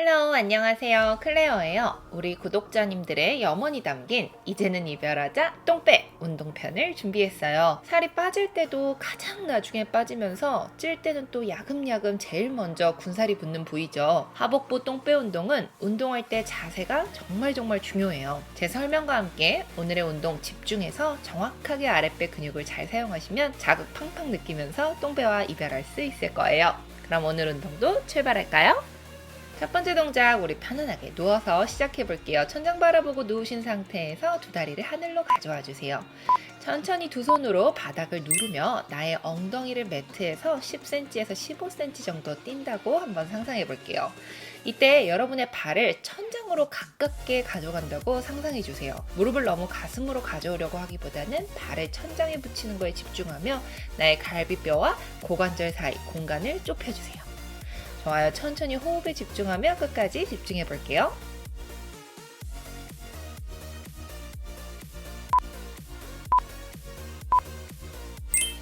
헬로 안녕하세요. 클레어예요. 우리 구독자님들의 염원이 담긴 이제는 이별하자 똥배 운동편을 준비했어요. 살이 빠질 때도 가장 나중에 빠지면서 찔 때는 또 야금야금 제일 먼저 군살이 붙는 부위죠. 하복부 똥배 운동은 운동할 때 자세가 정말 정말 중요해요. 제 설명과 함께 오늘의 운동 집중해서 정확하게 아랫배 근육을 잘 사용하시면 자극 팡팡 느끼면서 똥배와 이별할 수 있을 거예요. 그럼 오늘 운동도 출발할까요? 첫 번째 동작 우리 편안하게 누워서 시작해 볼게요. 천장 바라보고 누우신 상태에서 두 다리를 하늘로 가져와 주세요. 천천히 두 손으로 바닥을 누르며 나의 엉덩이를 매트에서 10cm에서 15cm 정도 뛴다고 한번 상상해 볼게요. 이때 여러분의 발을 천장으로 가깝게 가져간다고 상상해 주세요. 무릎을 너무 가슴으로 가져오려고 하기보다는 발을 천장에 붙이는 거에 집중하며 나의 갈비뼈와 고관절 사이 공간을 좁혀주세요. 좋아요. 천천히 호흡에 집중하며 끝까지 집중해 볼게요.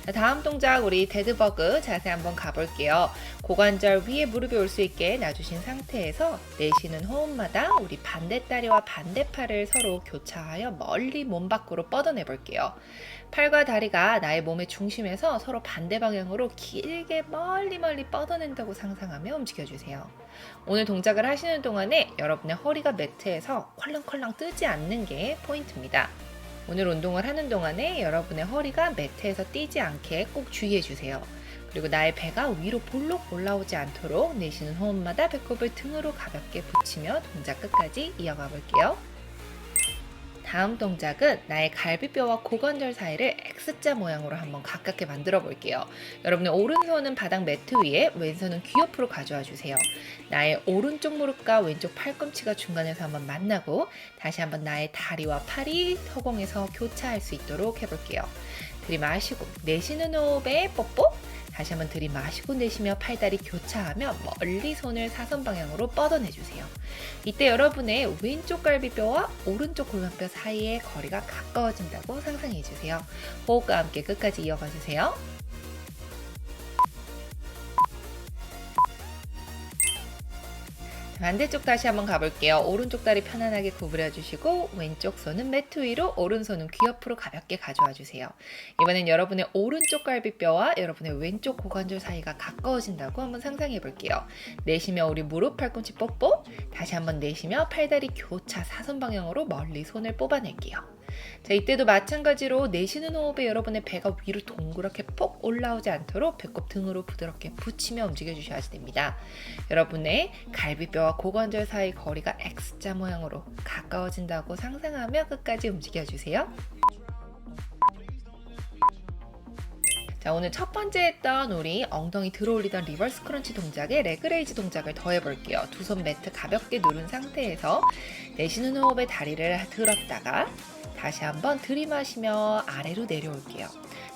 자, 다음 동작 우리 데드버그 자세 한번 가볼게요. 고관절 위에 무릎이 올 수 있게 놔주신 상태에서 내쉬는 호흡마다 우리 반대다리와 반대팔을 서로 교차하여 멀리 몸 밖으로 뻗어내 볼게요. 팔과 다리가 나의 몸의 중심에서 서로 반대 방향으로 길게 멀리 멀리 뻗어낸다고 상상하며 움직여주세요. 오늘 동작을 하시는 동안에 여러분의 허리가 매트에서 콜랑콜랑 뜨지 않는 게 포인트입니다. 오늘 운동을 하는 동안에 여러분의 허리가 매트에서 뛰지 않게 꼭 주의해 주세요. 그리고 나의 배가 위로 볼록 올라오지 않도록 내쉬는 호흡마다 배꼽을 등으로 가볍게 붙이며 동작 끝까지 이어가 볼게요. 다음 동작은 나의 갈비뼈와 고관절 사이를 X자 모양으로 한번 가깝게 만들어 볼게요. 여러분의 오른손은 바닥 매트 위에 왼손은 귀 옆으로 가져와 주세요. 나의 오른쪽 무릎과 왼쪽 팔꿈치가 중간에서 한번 만나고 다시 한번 나의 다리와 팔이 허공에서 교차할 수 있도록 해볼게요. 들이마시고 내쉬는 호흡에 뽀뽀 다시 한번 들이마시고 내쉬며 팔다리 교차하며 멀리 손을 사선 방향으로 뻗어내주세요. 이때 여러분의 왼쪽 갈비뼈와 오른쪽 골반뼈 사이의 거리가 가까워진다고 상상해주세요. 호흡과 함께 끝까지 이어가주세요. 반대쪽 다시 한번 가볼게요. 오른쪽 다리 편안하게 구부려 주시고 왼쪽 손은 매트 위로 오른손은 귀 옆으로 가볍게 가져와 주세요. 이번엔 여러분의 오른쪽 갈비뼈와 여러분의 왼쪽 고관절 사이가 가까워진다고 한번 상상해 볼게요. 내쉬며 우리 무릎 팔꿈치 뽀뽀 다시 한번 내쉬며 팔다리 교차 사선 방향으로 멀리 손을 뽑아낼게요. 자, 이때도 마찬가지로 내쉬는 호흡에 여러분의 배가 위로 동그랗게 폭 올라오지 않도록 배꼽 등으로 부드럽게 붙이며 움직여 주셔야 됩니다. 여러분의 갈비뼈와 고관절 사이 거리가 X자 모양으로 가까워진다고 상상하며 끝까지 움직여 주세요. 자, 오늘 첫 번째 했던 우리 엉덩이 들어올리던 리버스 크런치 동작에 레그레이즈 동작을 더 해볼게요. 두 손 매트 가볍게 누른 상태에서 내쉬는 호흡에 다리를 들었다가 다시 한번 들이마시며 아래로 내려올게요.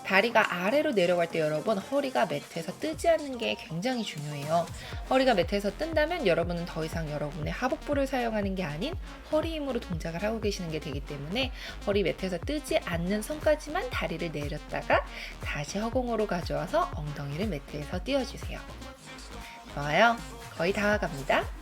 다리가 아래로 내려갈 때 여러분 허리가 매트에서 뜨지 않는 게 굉장히 중요해요. 허리가 매트에서 뜬다면 여러분은 더 이상 여러분의 하복부를 사용하는 게 아닌 허리 힘으로 동작을 하고 계시는 게 되기 때문에 허리 매트에서 뜨지 않는 선까지만 다리를 내렸다가 다시 허공으로 가져와서 엉덩이를 매트에서 띄워주세요. 좋아요. 거의 다 갑니다.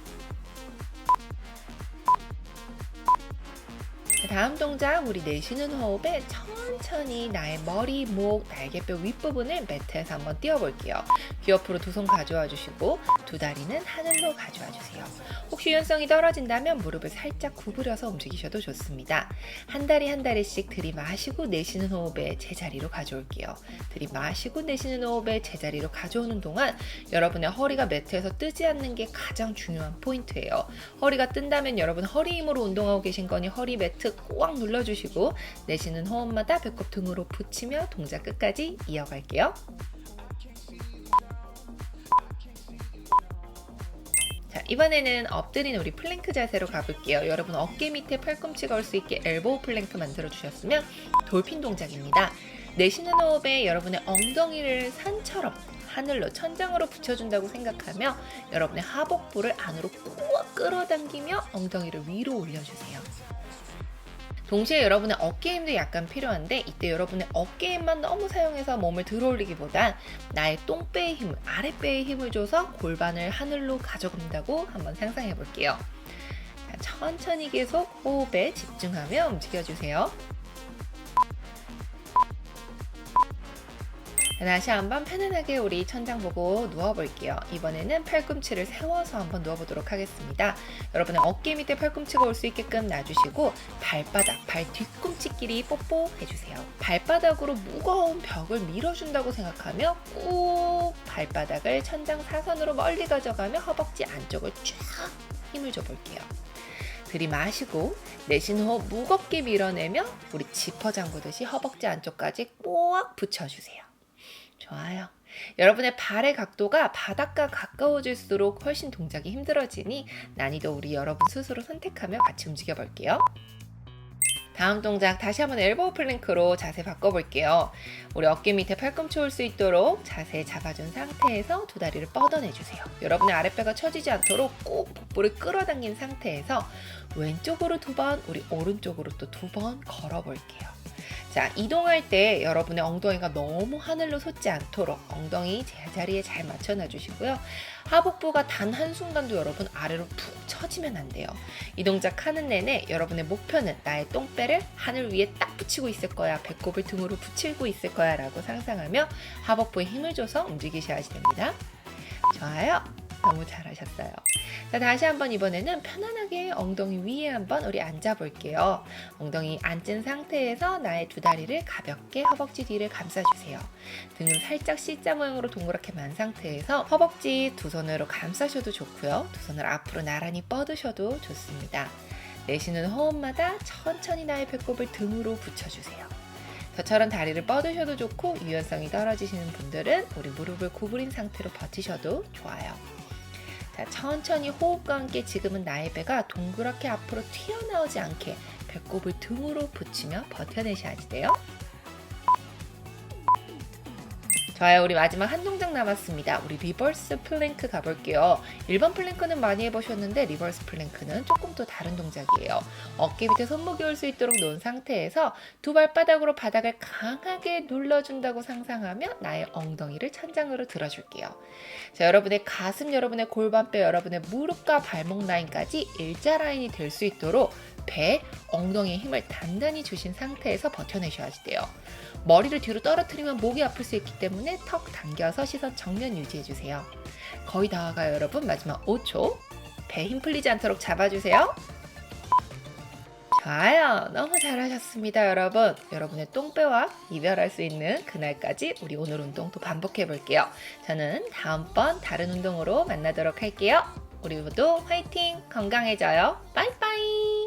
다음 동작 우리 내쉬는 호흡에 천천히 나의 머리, 목, 날개뼈 윗부분을 매트에서 한번 띄워볼게요. 귀 옆으로 두 손 가져와 주시고 두 다리는 하늘로 가져와 주세요. 혹시 유연성이 떨어진다면 무릎을 살짝 구부려서 움직이셔도 좋습니다. 한 다리 한 다리씩 들이마시고 내쉬는 호흡에 제자리로 가져올게요. 들이마시고 내쉬는 호흡에 제자리로 가져오는 동안 여러분의 허리가 매트에서 뜨지 않는 게 가장 중요한 포인트예요. 허리가 뜬다면 여러분 허리 힘으로 운동하고 계신 거니 허리 매트 꽉 눌러주시고 내쉬는 호흡마다 배꼽 등으로 붙이며 동작 끝까지 이어갈게요. 이번에는 엎드린 우리 플랭크 자세로 가볼게요. 여러분 어깨 밑에 팔꿈치가 올 수 있게 엘보우 플랭크 만들어 주셨으면 돌핀 동작입니다. 내쉬는 호흡에 여러분의 엉덩이를 산처럼 하늘로 천장으로 붙여준다고 생각하며 여러분의 하복부를 안으로 꾹 끌어당기며 엉덩이를 위로 올려주세요. 동시에 여러분의 어깨 힘도 약간 필요한데 이때 여러분의 어깨 힘만 너무 사용해서 몸을 들어올리기보단 나의 똥배의 힘, 아랫배의 힘을 줘서 골반을 하늘로 가져간다고 한번 상상해 볼게요. 자, 천천히 계속 호흡에 집중하며 움직여주세요. 다시 한번 편안하게 우리 천장 보고 누워볼게요. 이번에는 팔꿈치를 세워서 한번 누워보도록 하겠습니다. 여러분의 어깨 밑에 팔꿈치가 올 수 있게끔 놔주시고 발바닥, 발 뒤꿈치끼리 뽀뽀 해주세요. 발바닥으로 무거운 벽을 밀어준다고 생각하며 꾹 발바닥을 천장 사선으로 멀리 가져가며 허벅지 안쪽을 쫙 힘을 줘볼게요. 들이마시고 호흡 무겁게 밀어내며 우리 지퍼 잠그듯이 허벅지 안쪽까지 꼭 붙여주세요. 좋아요. 여러분의 발의 각도가 바닥과 가까워질수록 훨씬 동작이 힘들어지니 난이도 우리 여러분 스스로 선택하며 같이 움직여 볼게요. 다음 동작 다시 한번 엘보우 플랭크로 자세 바꿔볼게요. 우리 어깨 밑에 팔꿈치 올 수 있도록 자세 잡아준 상태에서 두 다리를 뻗어내주세요. 여러분의 아랫배가 처지지 않도록 꼭 복부를 끌어당긴 상태에서 왼쪽으로 두 번, 우리 오른쪽으로 또 두 번 걸어볼게요. 자, 이동할 때 여러분의 엉덩이가 너무 하늘로 솟지 않도록 엉덩이 제자리에 잘 맞춰놔 주시고요. 하복부가 단 한순간도 여러분 아래로 푹 처지면 안 돼요. 이 동작 하는 내내 여러분의 목표는 나의 똥배를 하늘 위에 딱 붙이고 있을 거야. 배꼽을 등으로 붙이고 있을 거야. 라고 상상하며 하복부에 힘을 줘서 움직이셔야 됩니다. 좋아요. 너무 잘하셨어요. 자, 다시 한번 이번에는 편안하게 엉덩이 위에 한번 우리 앉아 볼게요. 엉덩이 앉은 상태에서 나의 두 다리를 가볍게 허벅지 뒤를 감싸주세요. 등을 살짝 C자 모양으로 동그랗게 만 상태에서 허벅지 두 손으로 감싸셔도 좋고요. 두 손을 앞으로 나란히 뻗으셔도 좋습니다. 내쉬는 호흡마다 천천히 나의 배꼽을 등으로 붙여주세요. 저처럼 다리를 뻗으셔도 좋고 유연성이 떨어지시는 분들은 우리 무릎을 구부린 상태로 버티셔도 좋아요. 자, 천천히 호흡과 함께 지금은 나의 배가 동그랗게 앞으로 튀어나오지 않게 배꼽을 등으로 붙이며 버텨내셔야지 돼요. 좋아요. 우리 마지막 한 동작 남았습니다. 우리 리버스 플랭크 가볼게요. 1번 플랭크는 많이 해보셨는데 리버스 플랭크는 조금 또 다른 동작이에요. 어깨 밑에 손목이 올 수 있도록 놓은 상태에서 두 발바닥으로 바닥을 강하게 눌러준다고 상상하며 나의 엉덩이를 천장으로 들어줄게요. 자, 여러분의 가슴, 여러분의 골반뼈, 여러분의 무릎과 발목 라인까지 일자 라인이 될 수 있도록 배, 엉덩이에 힘을 단단히 주신 상태에서 버텨내셔야 돼요. 머리를 뒤로 떨어뜨리면 목이 아플 수 있기 때문에 턱 당겨서 시선 정면 유지해주세요. 거의 다 와가요, 여러분. 마지막 5초. 배 힘 풀리지 않도록 잡아주세요. 좋아요. 너무 잘하셨습니다, 여러분. 여러분의 똥배와 이별할 수 있는 그날까지 우리 오늘 운동 또 반복해 볼게요. 저는 다음번 다른 운동으로 만나도록 할게요. 우리 모두 화이팅! 건강해져요. 빠이!